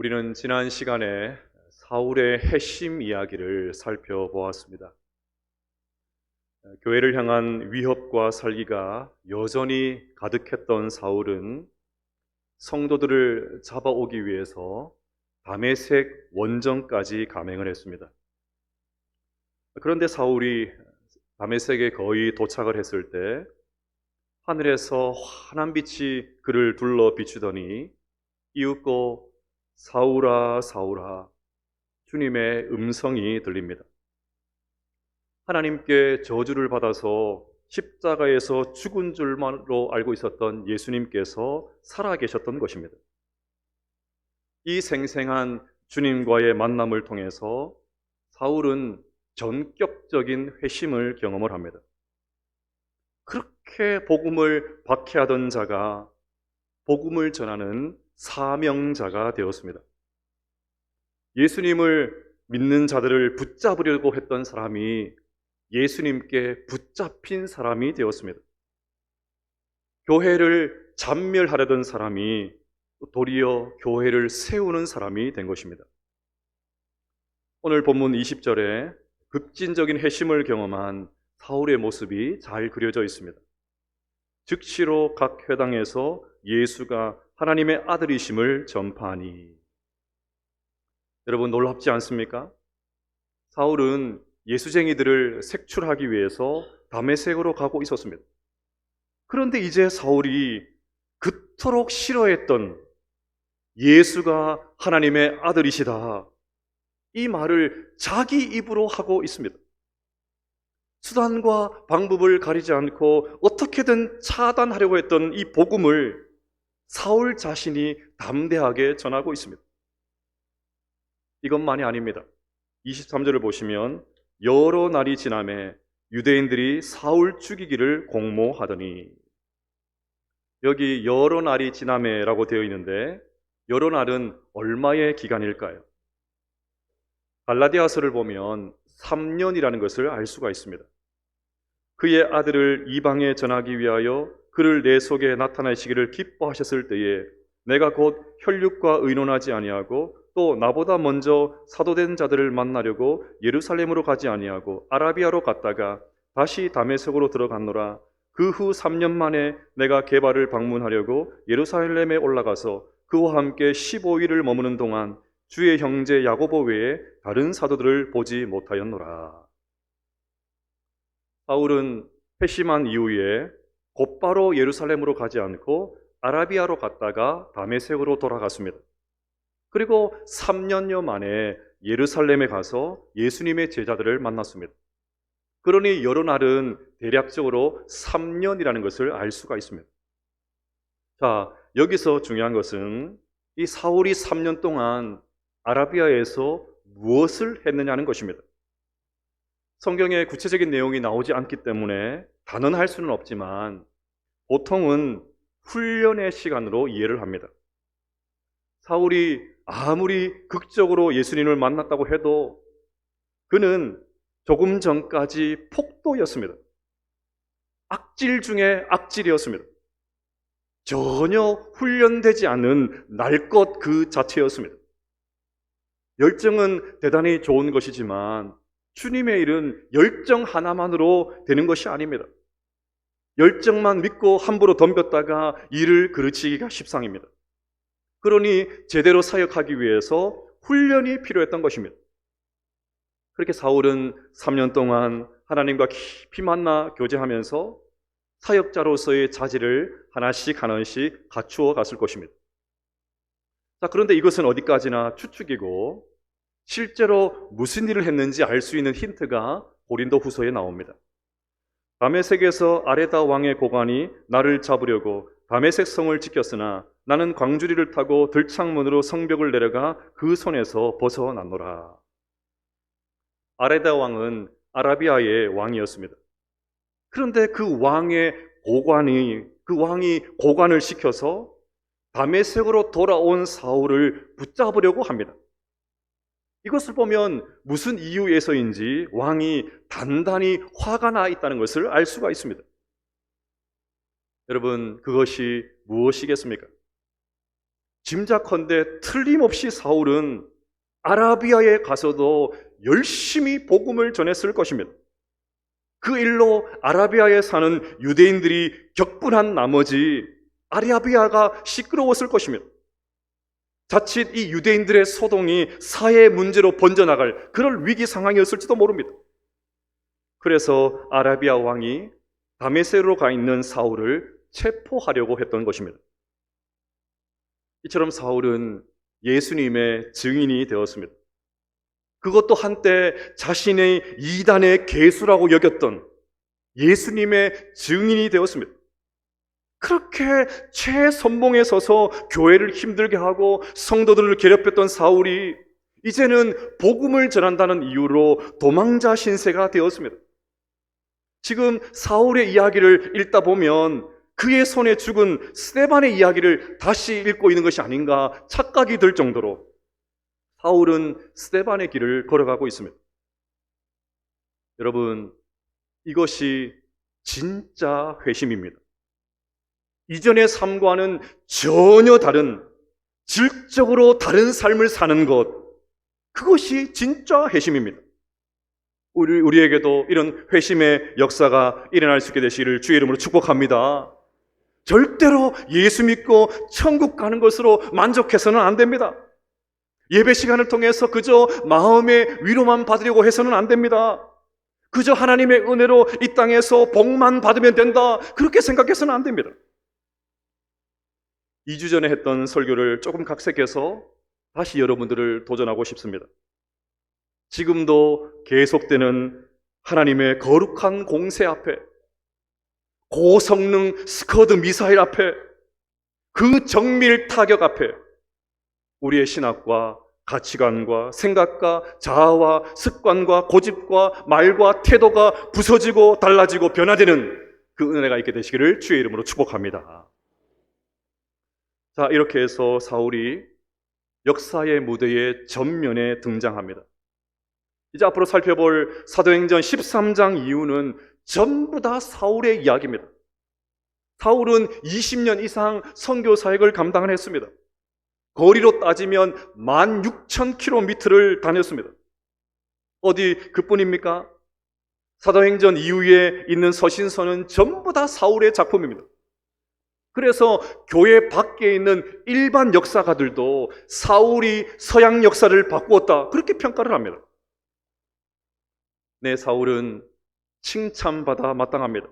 우리는 지난 시간에 사울의 핵심 이야기를 살펴보았습니다. 교회를 향한 위협과 살기가 여전히 가득했던 사울은 성도들을 잡아오기 위해서 담에색 원정까지 감행을 했습니다. 그런데 사울이 담에색에 거의 도착을 했을 때 하늘에서 환한 빛이 그를 둘러 비추더니 이윽고 사울아 사울아 주님의 음성이 들립니다. 하나님께 저주를 받아서 십자가에서 죽은 줄만으로 알고 있었던 예수님께서 살아 계셨던 것입니다. 이 생생한 주님과의 만남을 통해서 사울은 전격적인 회심을 경험을 합니다. 그렇게 복음을 박해하던 자가 복음을 전하는 사명자가 되었습니다. 예수님을 믿는 자들을 붙잡으려고 했던 사람이 예수님께 붙잡힌 사람이 되었습니다. 교회를 잔멸하려던 사람이 도리어 교회를 세우는 사람이 된 것입니다. 오늘 본문 20절에 급진적인 회심을 경험한 사울의 모습이 잘 그려져 있습니다. 즉시로 각 회당에서 예수가 하나님의 아들이심을 전파하니 여러분 놀랍지 않습니까? 사울은 예수쟁이들을 색출하기 위해서 담에색으로 가고 있었습니다. 그런데 이제 사울이 그토록 싫어했던 예수가 하나님의 아들이시다. 이 말을 자기 입으로 하고 있습니다. 수단과 방법을 가리지 않고 어떻게든 차단하려고 했던 이 복음을 사울 자신이 담대하게 전하고 있습니다. 이것만이 아닙니다. 23절을 보시면 여러 날이 지남에 유대인들이 사울 죽이기를 공모하더니 여기 여러 날이 지남에라고 되어 있는데 여러 날은 얼마의 기간일까요? 갈라디아서를 보면 3년이라는 것을 알 수가 있습니다. 그의 아들을 이방에 전하기 위하여 그를 내 속에 나타내시기를 기뻐하셨을 때에 내가 곧 혈육과 의논하지 아니하고 또 나보다 먼저 사도된 자들을 만나려고 예루살렘으로 가지 아니하고 아라비아로 갔다가 다시 다메섹으로 들어갔노라. 그 후 3년 만에 내가 개발을 방문하려고 예루살렘에 올라가서 그와 함께 15일을 머무는 동안 주의 형제 야고보 외에 다른 사도들을 보지 못하였노라. 사울은 회심한 이후에 곧바로 예루살렘으로 가지 않고 아라비아로 갔다가 다메섹으로 돌아갔습니다. 그리고 3년여 만에 예루살렘에 가서 예수님의 제자들을 만났습니다. 그러니 여러 날은 대략적으로 3년이라는 것을 알 수가 있습니다. 자, 여기서 중요한 것은 이 사울이 3년 동안 아라비아에서 무엇을 했느냐는 것입니다. 성경에 구체적인 내용이 나오지 않기 때문에 단언할 수는 없지만 보통은 훈련의 시간으로 이해를 합니다. 사울이 아무리 극적으로 예수님을 만났다고 해도 그는 조금 전까지 폭도였습니다. 악질 중에 악질이었습니다. 전혀 훈련되지 않은 날 것 그 자체였습니다. 열정은 대단히 좋은 것이지만 주님의 일은 열정 하나만으로 되는 것이 아닙니다. 열정만 믿고 함부로 덤볐다가 일을 그르치기가 십상입니다. 그러니 제대로 사역하기 위해서 훈련이 필요했던 것입니다. 그렇게 사울은 3년 동안 하나님과 깊이 만나 교제하면서 사역자로서의 자질을 하나씩 하나씩 갖추어 갔을 것입니다. 자, 그런데 이것은 어디까지나 추측이고 실제로 무슨 일을 했는지 알 수 있는 힌트가 고린도 후서에 나옵니다. 다메섹에서 아레다 왕의 고관이 나를 잡으려고 다메섹 성을 지켰으나 나는 광주리를 타고 들창문으로 성벽을 내려가 그 손에서 벗어났노라. 아레다 왕은 아라비아의 왕이었습니다. 그런데 그 왕의 고관이 그 왕이 고관을 시켜서 다메섹으로 돌아온 사울을 붙잡으려고 합니다. 이것을 보면 무슨 이유에서인지 왕이 단단히 화가 나 있다는 것을 알 수가 있습니다. 여러분, 그것이 무엇이겠습니까? 짐작컨대 틀림없이 사울은 아라비아에 가서도 열심히 복음을 전했을 것입니다. 그 일로 아라비아에 사는 유대인들이 격분한 나머지 아라비아가 시끄러웠을 것입니다. 자칫 이 유대인들의 소동이 사회 문제로 번져나갈 그럴 위기 상황이었을지도 모릅니다. 그래서 아라비아 왕이 다메세로 가 있는 사울을 체포하려고 했던 것입니다. 이처럼 사울은 예수님의 증인이 되었습니다. 그것도 한때 자신의 이단의 개수라고 여겼던 예수님의 증인이 되었습니다. 그렇게 최선봉에 서서 교회를 힘들게 하고 성도들을 괴롭혔던 사울이 이제는 복음을 전한다는 이유로 도망자 신세가 되었습니다. 지금 사울의 이야기를 읽다 보면 그의 손에 죽은 스테반의 이야기를 다시 읽고 있는 것이 아닌가 착각이 들 정도로 사울은 스테반의 길을 걸어가고 있습니다. 여러분, 이것이 진짜 회심입니다. 이전의 삶과는 전혀 다른, 질적으로 다른 삶을 사는 것, 그것이 진짜 회심입니다. 우리, 우리에게도 이런 회심의 역사가 일어날 수 있게 되시기를 주의 이름으로 축복합니다. 절대로 예수 믿고 천국 가는 것으로 만족해서는 안 됩니다. 예배 시간을 통해서 그저 마음의 위로만 받으려고 해서는 안 됩니다. 그저 하나님의 은혜로 이 땅에서 복만 받으면 된다. 그렇게 생각해서는 안 됩니다. 2주 전에 했던 설교를 조금 각색해서 다시 여러분들을 도전하고 싶습니다. 지금도 계속되는 하나님의 거룩한 공세 앞에 고성능 스커드 미사일 앞에 그 정밀 타격 앞에 우리의 신학과 가치관과 생각과 자아와 습관과 고집과 말과 태도가 부서지고 달라지고 변화되는 그 은혜가 있게 되시기를 주의 이름으로 축복합니다. 자, 이렇게 해서 사울이 역사의 무대에 전면에 등장합니다. 이제 앞으로 살펴볼 사도행전 13장 이후는 전부 다 사울의 이야기입니다. 사울은 20년 이상 선교 사역을 감당을 했습니다. 거리로 따지면 16,000km를 다녔습니다. 어디 그뿐입니까? 사도행전 이후에 있는 서신서는 전부 다 사울의 작품입니다. 그래서 교회 밖에 있는 일반 역사가들도 사울이 서양 역사를 바꾸었다. 그렇게 평가를 합니다. 내 사울은 칭찬받아 마땅합니다.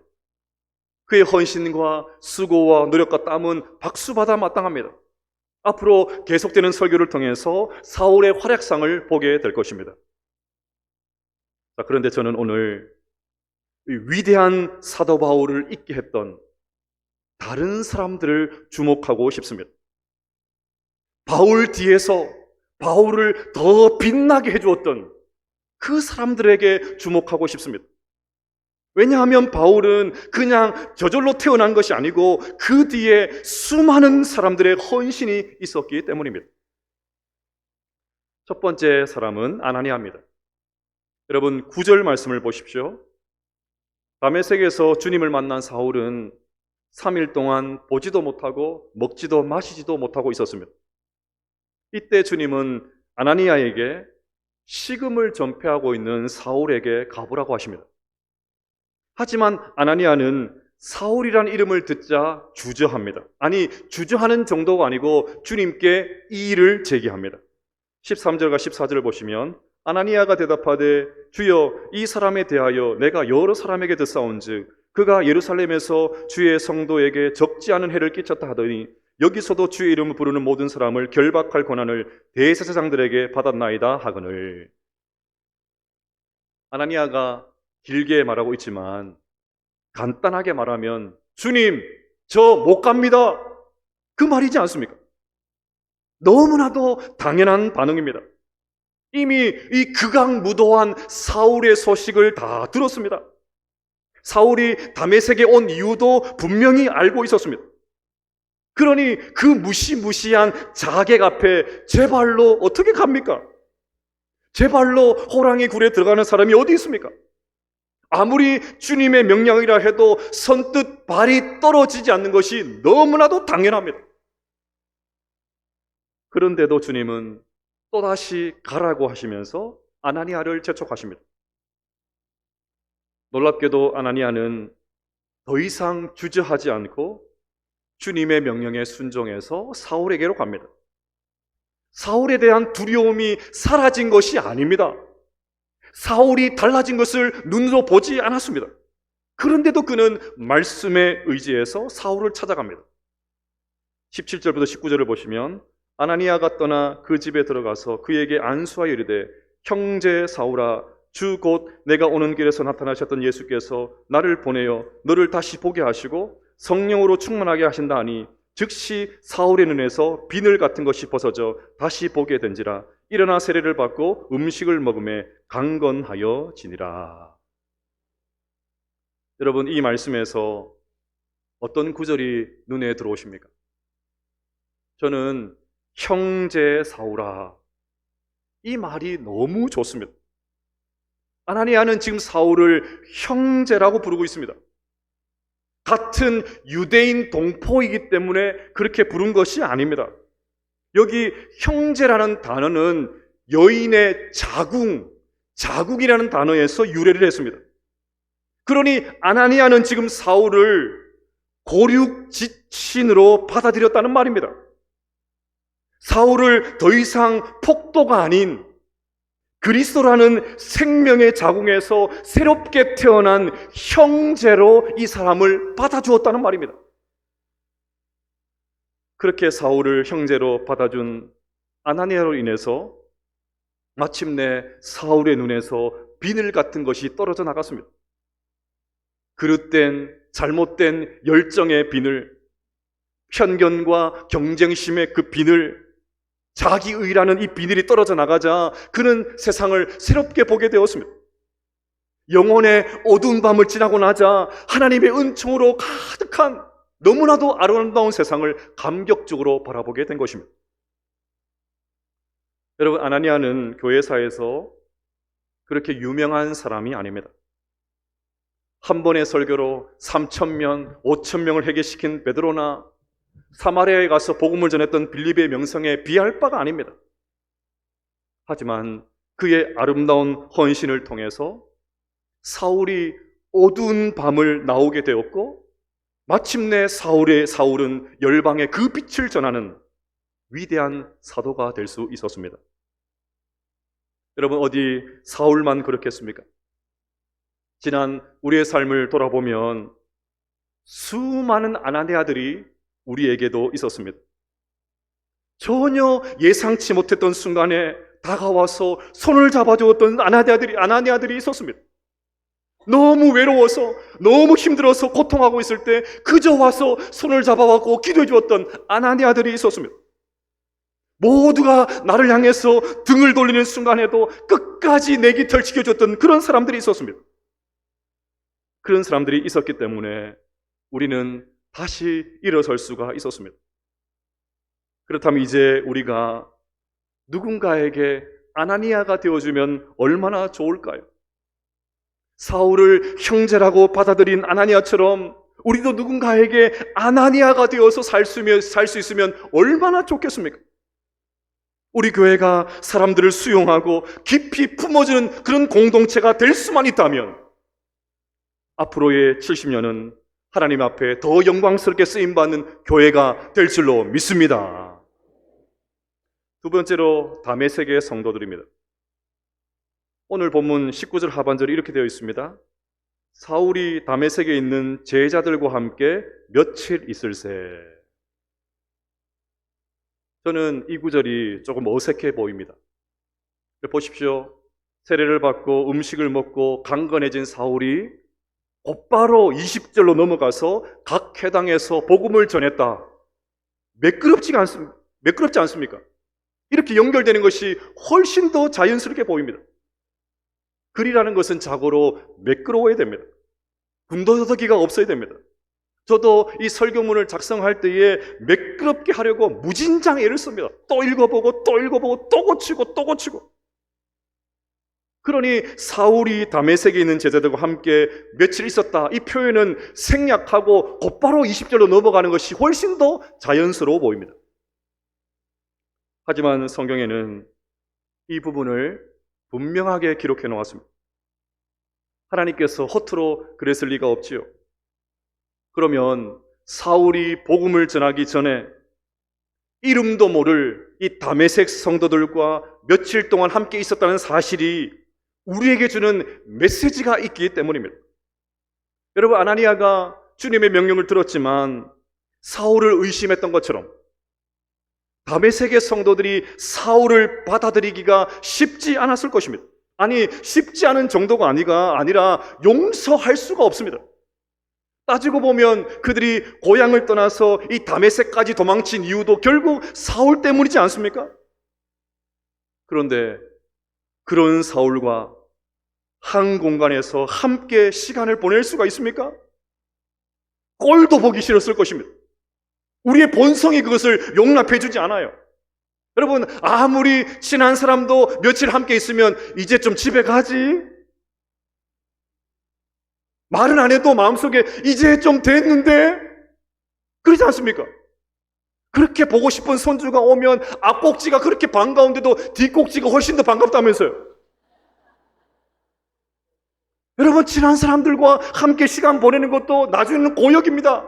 그의 헌신과 수고와 노력과 땀은 박수받아 마땅합니다. 앞으로 계속되는 설교를 통해서 사울의 활약상을 보게 될 것입니다. 자, 그런데 저는 오늘 위대한 사도 바울을 잊게 했던 다른 사람들을 주목하고 싶습니다. 바울 뒤에서 바울을 더 빛나게 해주었던 그 사람들에게 주목하고 싶습니다. 왜냐하면 바울은 그냥 저절로 태어난 것이 아니고 그 뒤에 수많은 사람들의 헌신이 있었기 때문입니다. 첫 번째 사람은 아나니아입니다. 여러분 구절 말씀을 보십시오. 다메섹에서 주님을 만난 사울은 3일 동안 보지도 못하고 먹지도 마시지도 못하고 있었습니다. 이때 주님은 아나니아에게 식음을 전폐하고 있는 사울에게 가보라고 하십니다. 하지만 아나니아는 사울이란 이름을 듣자 주저합니다. 아니, 주저하는 정도가 아니고 주님께 이 일을 제기합니다. 13절과 14절을 보시면 아나니아가 대답하되 주여 이 사람에 대하여 내가 여러 사람에게 듣사온즉 그가 예루살렘에서 주의 성도에게 적지 않은 해를 끼쳤다 하더니 여기서도 주의 이름을 부르는 모든 사람을 결박할 권한을 대제사장들에게 받았나이다 하거늘 아나니아가 길게 말하고 있지만 간단하게 말하면 주님, 저 못 갑니다. 그 말이지 않습니까? 너무나도 당연한 반응입니다. 이미 이 극악무도한 사울의 소식을 다 들었습니다. 사울이 다메섹에 온 이유도 분명히 알고 있었습니다. 그러니 그 무시무시한 자객 앞에 제 발로 어떻게 갑니까? 제 발로 호랑이 굴에 들어가는 사람이 어디 있습니까? 아무리 주님의 명령이라 해도 선뜻 발이 떨어지지 않는 것이 너무나도 당연합니다. 그런데도 주님은 또다시 가라고 하시면서 아나니아를 재촉하십니다. 놀랍게도 아나니아는 더 이상 주저하지 않고 주님의 명령에 순종해서 사울에게로 갑니다. 사울에 대한 두려움이 사라진 것이 아닙니다. 사울이 달라진 것을 눈으로 보지 않았습니다. 그런데도 그는 말씀에 의지해서 사울을 찾아갑니다. 17절부터 19절을 보시면 아나니아가 떠나 그 집에 들어가서 그에게 안수하여 이르되 형제 사울아 주 곧 내가 오는 길에서 나타나셨던 예수께서 나를 보내어 너를 다시 보게 하시고 성령으로 충만하게 하신다 하니 즉시 사울의 눈에서 비늘 같은 것이 벗어져 다시 보게 된지라 일어나 세례를 받고 음식을 먹음에 강건하여 지니라. 여러분 이 말씀에서 어떤 구절이 눈에 들어오십니까? 저는 형제 사울아 이 말이 너무 좋습니다. 아나니아는 지금 사울을 형제라고 부르고 있습니다. 같은 유대인 동포이기 때문에 그렇게 부른 것이 아닙니다. 여기 형제라는 단어는 여인의 자궁, 자궁이라는 단어에서 유래를 했습니다. 그러니 아나니아는 지금 사울을 고륙 지친으로 받아들였다는 말입니다. 사울을 더 이상 폭도가 아닌 그리스도라는 생명의 자궁에서 새롭게 태어난 형제로 이 사람을 받아주었다는 말입니다. 그렇게 사울을 형제로 받아준 아나니아로 인해서 마침내 사울의 눈에서 비늘 같은 것이 떨어져 나갔습니다. 그릇된 잘못된 열정의 비늘, 편견과 경쟁심의 그 비늘, 자기의라는 이 비늘이 떨어져 나가자 그는 세상을 새롭게 보게 되었습니다. 영혼의 어두운 밤을 지나고 나자 하나님의 은총으로 가득한 너무나도 아름다운 세상을 감격적으로 바라보게 된 것입니다. 여러분, 아나니아는 교회사에서 그렇게 유명한 사람이 아닙니다. 한 번의 설교로 3천명, 5천명을 회개시킨 베드로나 사마리아에 가서 복음을 전했던 빌립의 명성에 비할 바가 아닙니다. 하지만 그의 아름다운 헌신을 통해서 사울이 어두운 밤을 나오게 되었고 마침내 사울의 사울은 열방의 그 빛을 전하는 위대한 사도가 될 수 있었습니다. 여러분 어디 사울만 그렇겠습니까? 지난 우리의 삶을 돌아보면 수많은 아나니아들이 우리에게도 있었습니다. 전혀 예상치 못했던 순간에 다가와서 손을 잡아주었던 아나니아들이 아나니아들이 있었습니다. 너무 외로워서 너무 힘들어서 고통하고 있을 때 그저 와서 손을 잡아왔고 기도해 주었던 아나니아들이 있었습니다. 모두가 나를 향해서 등을 돌리는 순간에도 끝까지 내 곁을 지켜줬던 그런 사람들이 있었습니다. 그런 사람들이 있었기 때문에 우리는 다시 일어설 수가 있었습니다. 그렇다면 이제 우리가 누군가에게 아나니아가 되어주면 얼마나 좋을까요? 사울을 형제라고 받아들인 아나니아처럼 우리도 누군가에게 아나니아가 되어서 살 수 있으면 얼마나 좋겠습니까? 우리 교회가 사람들을 수용하고 깊이 품어주는 그런 공동체가 될 수만 있다면 앞으로의 70년은 하나님 앞에 더 영광스럽게 쓰임받는 교회가 될 줄로 믿습니다. 두 번째로 담의 세계의 성도들입니다. 오늘 본문 19절 하반절이 이렇게 되어 있습니다. 사울이 다메섹에 있는 제자들과 함께 며칠 있을세. 저는 이 구절이 조금 어색해 보입니다. 보십시오. 세례를 받고 음식을 먹고 강건해진 사울이 곧바로 20절로 넘어가서 각 회당에서 복음을 전했다. 매끄럽지가 않습니까? 매끄럽지 않습니까? 이렇게 연결되는 것이 훨씬 더 자연스럽게 보입니다. 글이라는 것은 자고로 매끄러워야 됩니다. 군더더기가 없어야 됩니다. 저도 이 설교문을 작성할 때에 매끄럽게 하려고 무진장 애를 씁니다. 또 읽어보고 또 읽어보고 또 고치고 또 고치고. 그러니 사울이 다메섹에 있는 제자들과 함께 며칠 있었다. 이 표현은 생략하고 곧바로 20절로 넘어가는 것이 훨씬 더 자연스러워 보입니다. 하지만 성경에는 이 부분을 분명하게 기록해 놓았습니다. 하나님께서 허투루 그랬을 리가 없지요. 그러면 사울이 복음을 전하기 전에 이름도 모를 이 다메섹 성도들과 며칠 동안 함께 있었다는 사실이 우리에게 주는 메시지가 있기 때문입니다. 여러분, 아나니아가 주님의 명령을 들었지만 사울을 의심했던 것처럼 다메섹의 성도들이 사울을 받아들이기가 쉽지 않았을 것입니다. 아니, 쉽지 않은 정도가 아니가 아니라 용서할 수가 없습니다. 따지고 보면 그들이 고향을 떠나서 이 다메섹까지 도망친 이유도 결국 사울 때문이지 않습니까? 그런데 그런 사울과 한 공간에서 함께 시간을 보낼 수가 있습니까? 꼴도 보기 싫었을 것입니다. 우리의 본성이 그것을 용납해 주지 않아요. 여러분, 아무리 친한 사람도 며칠 함께 있으면 이제 좀 집에 가지? 말은 안 해도 마음속에 이제 좀 됐는데? 그러지 않습니까? 그렇게 보고 싶은 손주가 오면 앞꼭지가 그렇게 반가운데도 뒷꼭지가 훨씬 더 반갑다면서요. 여러분, 친한 사람들과 함께 시간 보내는 것도 나중에는 고역입니다.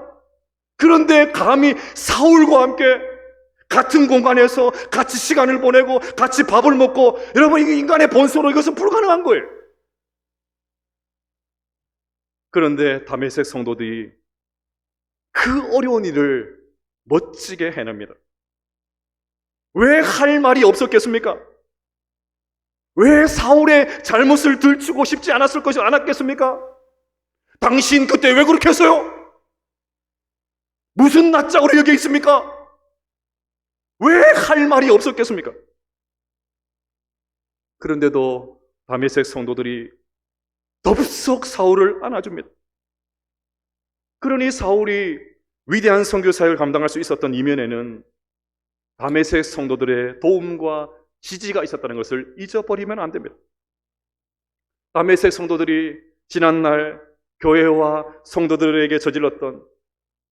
그런데 감히 사울과 함께 같은 공간에서 같이 시간을 보내고 같이 밥을 먹고 여러분, 이게 인간의 본소로 이것은 불가능한 거예요. 그런데 다메섹 성도들이 그 어려운 일을 멋지게 해냅니다. 왜 할 말이 없었겠습니까? 왜 사울의 잘못을 들추고 싶지 않았을 것이 않았겠습니까? 당신 그때 왜 그렇게 했어요? 무슨 낯짝으로 여기 있습니까? 왜 할 말이 없었겠습니까? 그런데도 다메섹 성도들이 덥석 사울을 안아줍니다. 그러니 사울이 위대한 선교 사역을 감당할 수 있었던 이면에는 다메섹 성도들의 도움과 지지가 있었다는 것을 잊어버리면 안 됩니다. 다메섹 성도들이 지난날 교회와 성도들에게 저질렀던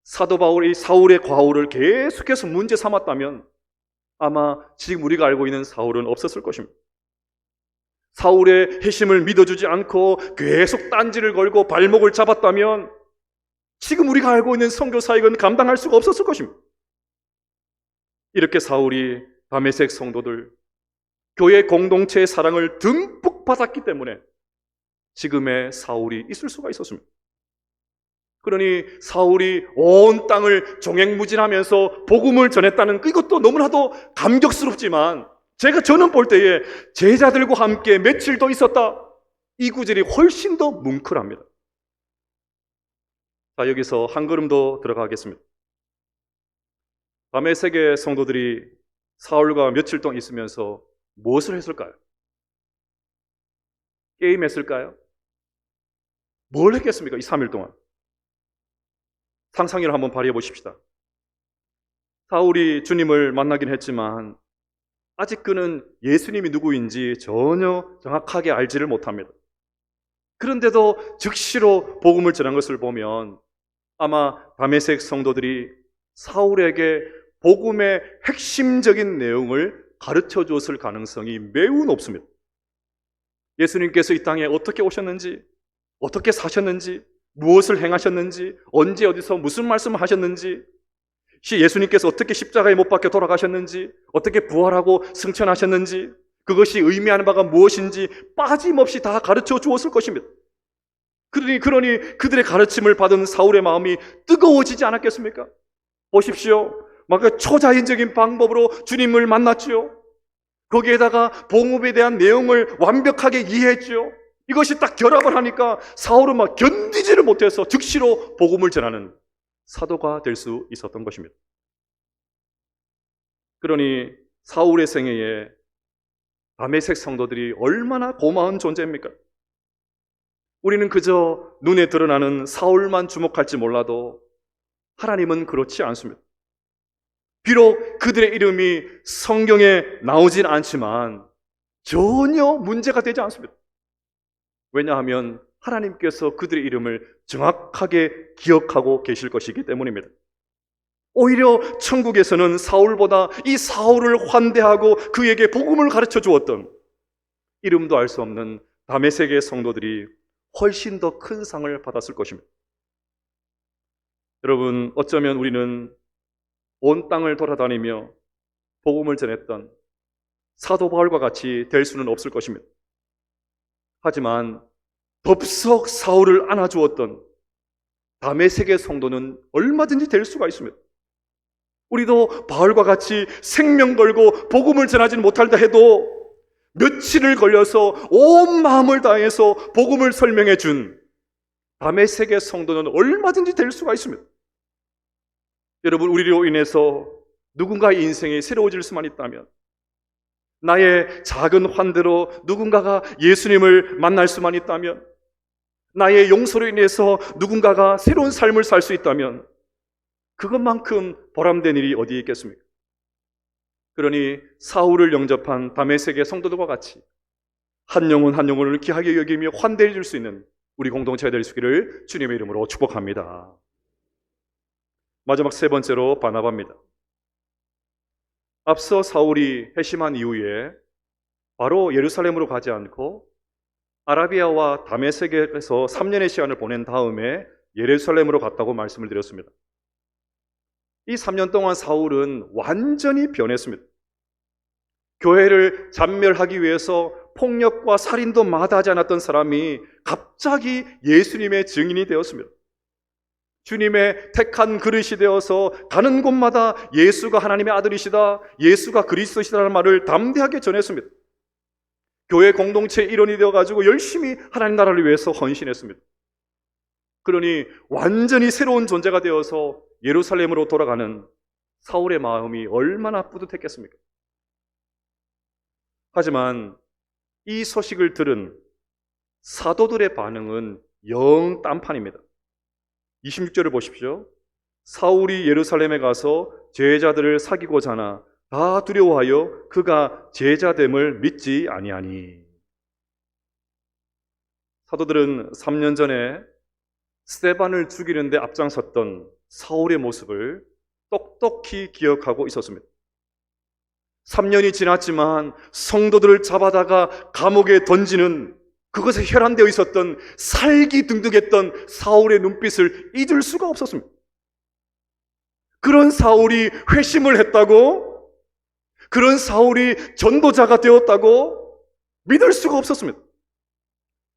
사도 바울이 사울의 과오를 계속해서 문제 삼았다면 아마 지금 우리가 알고 있는 사울은 없었을 것입니다. 사울의 회심을 믿어주지 않고 계속 딴지를 걸고 발목을 잡았다면 지금 우리가 알고 있는 선교 사역은 감당할 수가 없었을 것입니다. 이렇게 사울이 다메섹 성도들 교회 공동체의 사랑을 듬뿍 받았기 때문에 지금의 사울이 있을 수가 있었습니다. 그러니 사울이 온 땅을 종횡무진하면서 복음을 전했다는 이것도 너무나도 감격스럽지만 제가 저는 볼 때에 제자들과 함께 며칠 더 있었다. 이 구절이 훨씬 더 뭉클합니다. 자, 여기서 한 걸음 더 들어가겠습니다. 밤에 세계 성도들이 사울과 며칠 동안 있으면서 무엇을 했을까요? 게임했을까요? 뭘 했겠습니까? 이 3일 동안. 상상력을 한번 발휘해 보십시다. 사울이 주님을 만나긴 했지만 아직 그는 예수님이 누구인지 전혀 정확하게 알지를 못합니다. 그런데도 즉시로 복음을 전한 것을 보면 아마 다메섹 성도들이 사울에게 복음의 핵심적인 내용을 가르쳐 주었을 가능성이 매우 높습니다. 예수님께서 이 땅에 어떻게 오셨는지, 어떻게 사셨는지, 무엇을 행하셨는지, 언제 어디서 무슨 말씀을 하셨는지, 예수님께서 어떻게 십자가에 못 박혀 돌아가셨는지, 어떻게 부활하고 승천하셨는지, 그것이 의미하는 바가 무엇인지 빠짐없이 다 가르쳐 주었을 것입니다. 그러니, 그러니 그들의 가르침을 받은 사울의 마음이 뜨거워지지 않았겠습니까? 보십시오. 막 초자연적인 방법으로 주님을 만났지요. 거기에다가 봉업에 대한 내용을 완벽하게 이해했지요. 이것이 딱 결합을 하니까 사울은 막 견디지를 못해서 즉시로 복음을 전하는 사도가 될 수 있었던 것입니다. 그러니 사울의 생애에 다메섹 성도들이 얼마나 고마운 존재입니까? 우리는 그저 눈에 드러나는 사울만 주목할지 몰라도 하나님은 그렇지 않습니다. 비록 그들의 이름이 성경에 나오진 않지만 전혀 문제가 되지 않습니다. 왜냐하면 하나님께서 그들의 이름을 정확하게 기억하고 계실 것이기 때문입니다. 오히려 천국에서는 사울보다 이 사울을 환대하고 그에게 복음을 가르쳐 주었던 이름도 알 수 없는 다메섹의 성도들이 훨씬 더 큰 상을 받았을 것입니다. 여러분, 어쩌면 우리는 온 땅을 돌아다니며 복음을 전했던 사도 바울과 같이 될 수는 없을 것입니다. 하지만 덥석 사울을 안아주었던 다메섹의 성도는 얼마든지 될 수가 있습니다. 우리도 바울과 같이 생명 걸고 복음을 전하지는 못한다 해도 며칠을 걸려서 온 마음을 다해서 복음을 설명해 준 다메섹의 성도는 얼마든지 될 수가 있습니다. 여러분, 우리로 인해서 누군가의 인생이 새로워질 수만 있다면 나의 작은 환대로 누군가가 예수님을 만날 수만 있다면 나의 용서로 인해서 누군가가 새로운 삶을 살 수 있다면 그것만큼 보람된 일이 어디 있겠습니까? 그러니 사울을 영접한 다메섹의 성도들과 같이 한 영혼 한 영혼을 귀하게 여기며 환대해 줄 수 있는 우리 공동체가 될 수 있기를 주님의 이름으로 축복합니다. 마지막 세 번째로 바나바입니다. 앞서 사울이 회심한 이후에 바로 예루살렘으로 가지 않고 아라비아와 다메섹에서 3년의 시간을 보낸 다음에 예루살렘으로 갔다고 말씀을 드렸습니다. 이 3년 동안 사울은 완전히 변했습니다. 교회를 잔멸하기 위해서 폭력과 살인도 마다하지 않았던 사람이 갑자기 예수님의 증인이 되었습니다. 주님의 택한 그릇이 되어서 가는 곳마다 예수가 하나님의 아들이시다, 예수가 그리스도시다라는 말을 담대하게 전했습니다. 교회 공동체 일원이 되어가지고 열심히 하나님 나라를 위해서 헌신했습니다. 그러니 완전히 새로운 존재가 되어서 예루살렘으로 돌아가는 사울의 마음이 얼마나 뿌듯했겠습니까? 하지만 이 소식을 들은 사도들의 반응은 영 딴판입니다. 26절을 보십시오. 사울이 예루살렘에 가서 제자들을 사귀고자 하나 다 두려워하여 그가 제자됨을 믿지 아니하니. 사도들은 3년 전에 스테반을 죽이는데 앞장섰던 사울의 모습을 똑똑히 기억하고 있었습니다. 3년이 지났지만 성도들을 잡아다가 감옥에 던지는 그것에 혈안되어 있었던 살기 등등했던 사울의 눈빛을 잊을 수가 없었습니다. 그런 사울이 회심을 했다고? 그런 사울이 전도자가 되었다고? 믿을 수가 없었습니다.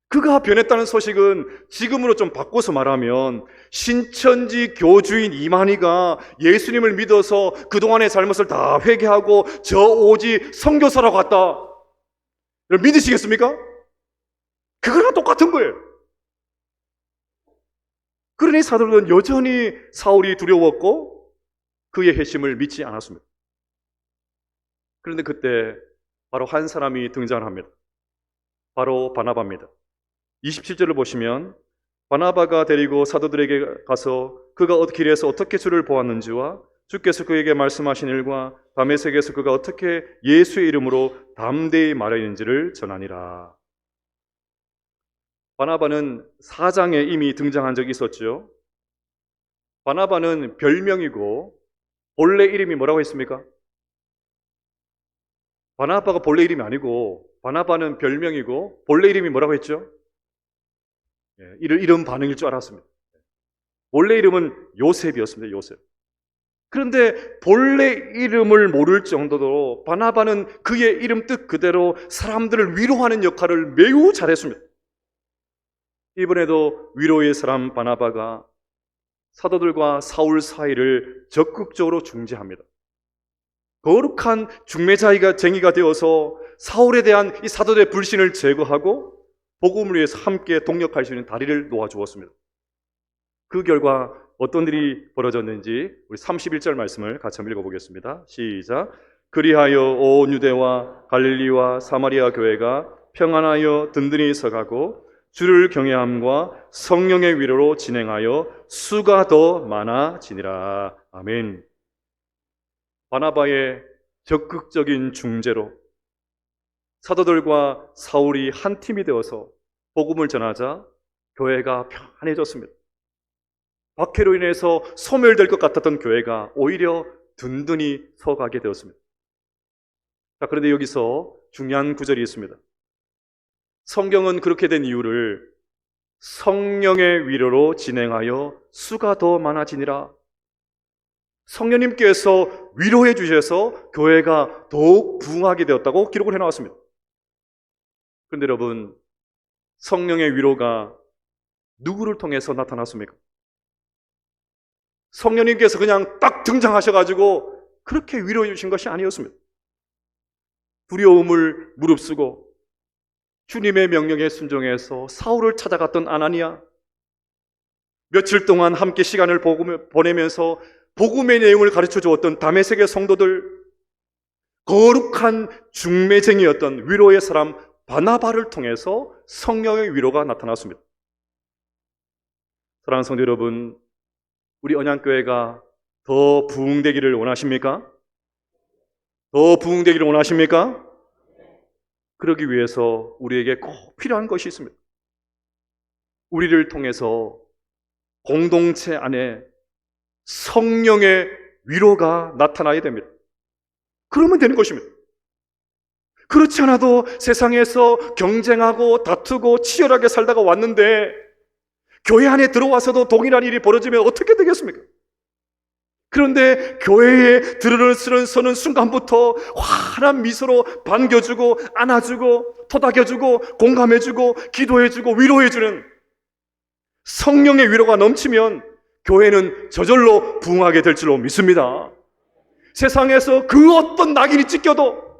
그가 변했다는 소식은 지금으로 좀 바꿔서 말하면 신천지 교주인 이만희가 예수님을 믿어서 그동안의 잘못을 다 회개하고 저 오지 성교사라고. 여러분 믿으시겠습니까? 그거랑 똑같은 거예요. 그러니 사도들은 여전히 사울이 두려웠고 그의 회심을 믿지 않았습니다. 그런데 그때 바로 한 사람이 등장을 합니다. 바로 바나바입니다. 27절을 보시면 바나바가 데리고 사도들에게 가서 그가 길에서 어떻게 주를 보았는지와 주께서 그에게 말씀하신 일과 다메섹에서 그가 어떻게 예수의 이름으로 담대히 말하는지를 전하니라. 바나바는 사장에 이미 등장한 적이 있었죠. 바나바는 별명이고 본래 이름이 뭐라고 했습니까? 바나바가 본래 이름이 아니고 바나바는 별명이고 본래 이름이 뭐라고 했죠? 예, 이런 반응일 줄 알았습니다. 원래 이름은 요셉이었습니다. 요셉. 그런데 본래 이름을 모를 정도로 바나바는 그의 이름 뜻 그대로 사람들을 위로하는 역할을 매우 잘했습니다. 이번에도 위로의 사람 바나바가 사도들과 사울 사이를 적극적으로 중재합니다. 거룩한 중매자이가 쟁이가 되어서 사울에 대한 이 사도들의 불신을 제거하고 복음을 위해서 함께 동력할 수 있는 다리를 놓아주었습니다. 그 결과 어떤 일이 벌어졌는지 우리 31절 말씀을 같이 한번 읽어보겠습니다. 시작. 그리하여 온 유대와 갈릴리와 사마리아 교회가 평안하여 든든히 서가고 주를 경외함과 성령의 위로로 진행하여 수가 더 많아지니라. 아멘. 바나바의 적극적인 중재로 사도들과 사울이 한 팀이 되어서 복음을 전하자 교회가 평안해졌습니다. 박해로 인해서 소멸될 것 같았던 교회가 오히려 든든히 서가게 되었습니다. 자, 그런데 여기서 중요한 구절이 있습니다. 성경은 그렇게 된 이유를 성령의 위로로 진행하여 수가 더 많아지니라. 성령님께서 위로해 주셔서 교회가 더욱 부흥하게 되었다고 기록을 해 나왔습니다. 그런데 여러분, 성령의 위로가 누구를 통해서 나타났습니까? 성령님께서 그냥 딱 등장하셔가지고 그렇게 위로해 주신 것이 아니었습니다. 두려움을 무릅쓰고 주님의 명령에 순종해서 사울을 찾아갔던 아나니아 며칠 동안 함께 시간을 보내면서 복음의 내용을 가르쳐 주었던 다메섹의 성도들 거룩한 중매쟁이였던 위로의 사람 바나바를 통해서 성령의 위로가 나타났습니다. 사랑하는 성도 여러분, 우리 언양교회가 더 부흥되기를 원하십니까? 더 부흥되기를 원하십니까? 그러기 위해서 우리에게 꼭 필요한 것이 있습니다. 우리를 통해서 공동체 안에 성령의 위로가 나타나야 됩니다. 그러면 되는 것입니다. 그렇지 않아도 세상에서 경쟁하고 다투고 치열하게 살다가 왔는데 교회 안에 들어와서도 동일한 일이 벌어지면 어떻게 되겠습니까? 그런데 교회에 들어서는 서는 순간부터 환한 미소로 반겨주고 안아주고 토닥여주고 공감해주고 기도해주고 위로해주는 성령의 위로가 넘치면 교회는 저절로 부흥하게 될 줄로 믿습니다. 세상에서 그 어떤 낙인이 찍혀도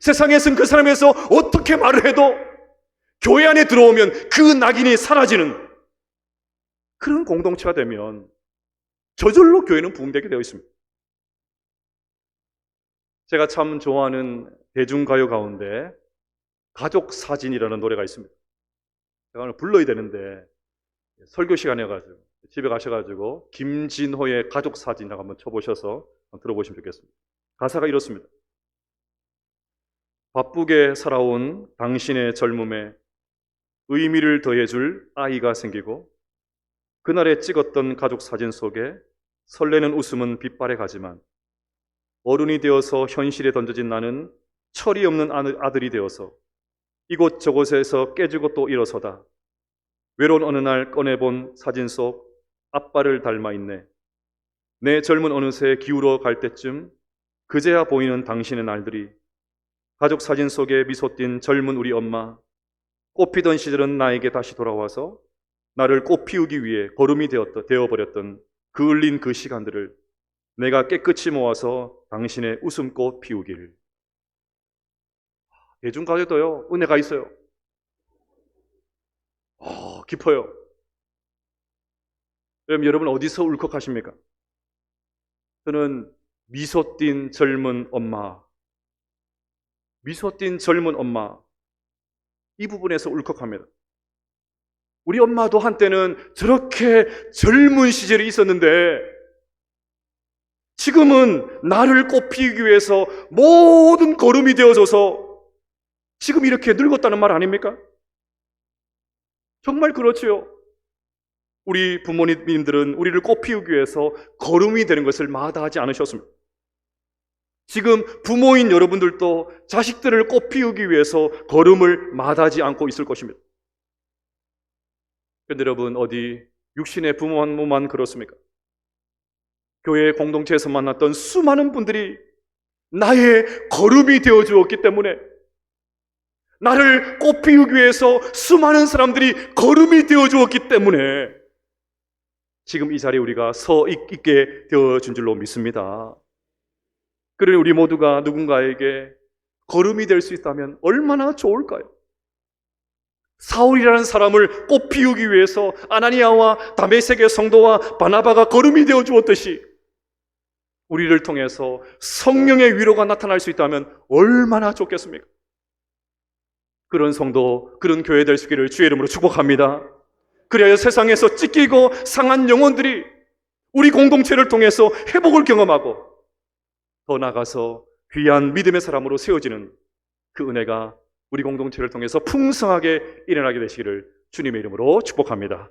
세상에서는 그 사람에서 어떻게 말을 해도 교회 안에 들어오면 그 낙인이 사라지는 그런 공동체가 되면 저절로 교회는 부흥되게 되어 있습니다. 제가 참 좋아하는 대중가요 가운데 가족 사진이라는 노래가 있습니다. 제가 오늘 불러야 되는데 설교 시간이어가지고 집에 가셔가지고 김진호의 가족 사진이라고 한번 쳐보셔서 들어보시면 좋겠습니다. 가사가 이렇습니다. 바쁘게 살아온 당신의 젊음에 의미를 더해줄 아이가 생기고 그날에 찍었던 가족 사진 속에 설레는 웃음은 빛발에 가지만 어른이 되어서 현실에 던져진 나는 철이 없는 아들이 되어서 이곳저곳에서 깨지고 또 일어서다. 외로운 어느 날 꺼내본 사진 속 아빠를 닮아 있네. 내 젊은 어느새 기울어 갈 때쯤 그제야 보이는 당신의 날들이 가족 사진 속에 미소 띈 젊은 우리 엄마 꽃피던 시절은 나에게 다시 돌아와서 나를 꽃 피우기 위해 걸음이 되었다, 되어버렸던 그 흘린 그 시간들을 내가 깨끗이 모아서 당신의 웃음꽃 피우기를. 대중가요도요, 은혜가 있어요. 어, 깊어요. 그럼 여러분 어디서 울컥하십니까? 저는 미소 띈 젊은 엄마, 미소 띈 젊은 엄마, 이 부분에서 울컥합니다. 우리 엄마도 한때는 저렇게 젊은 시절이 있었는데 지금은 나를 꽃피우기 위해서 모든 걸음이 되어져서 지금 이렇게 늙었다는 말 아닙니까? 정말 그렇지요. 우리 부모님들은 우리를 꽃피우기 위해서 걸음이 되는 것을 마다하지 않으셨습니다. 지금 부모인 여러분들도 자식들을 꽃피우기 위해서 걸음을 마다하지 않고 있을 것입니다. 그런데 여러분 어디 육신의 부모 한 몸만 그렇습니까? 교회 공동체에서 만났던 수많은 분들이 나의 걸음이 되어 주었기 때문에 나를 꽃피우기 위해서 수많은 사람들이 걸음이 되어 주었기 때문에 지금 이 자리에 우리가 서 있게 되어 준 줄로 믿습니다. 그러니 우리 모두가 누군가에게 걸음이 될 수 있다면 얼마나 좋을까요? 사울이라는 사람을 꽃 피우기 위해서 아나니아와 다메섹의 성도와 바나바가 걸음이 되어 주었듯이 우리를 통해서 성령의 위로가 나타날 수 있다면 얼마나 좋겠습니까? 그런 성도, 그런 교회 될 수 있기를 주의 이름으로 축복합니다. 그래야 세상에서 찢기고 상한 영혼들이 우리 공동체를 통해서 회복을 경험하고 더 나가서 귀한 믿음의 사람으로 세워지는 그 은혜가 우리 공동체를 통해서 풍성하게 일어나게 되시기를 주님의 이름으로 축복합니다.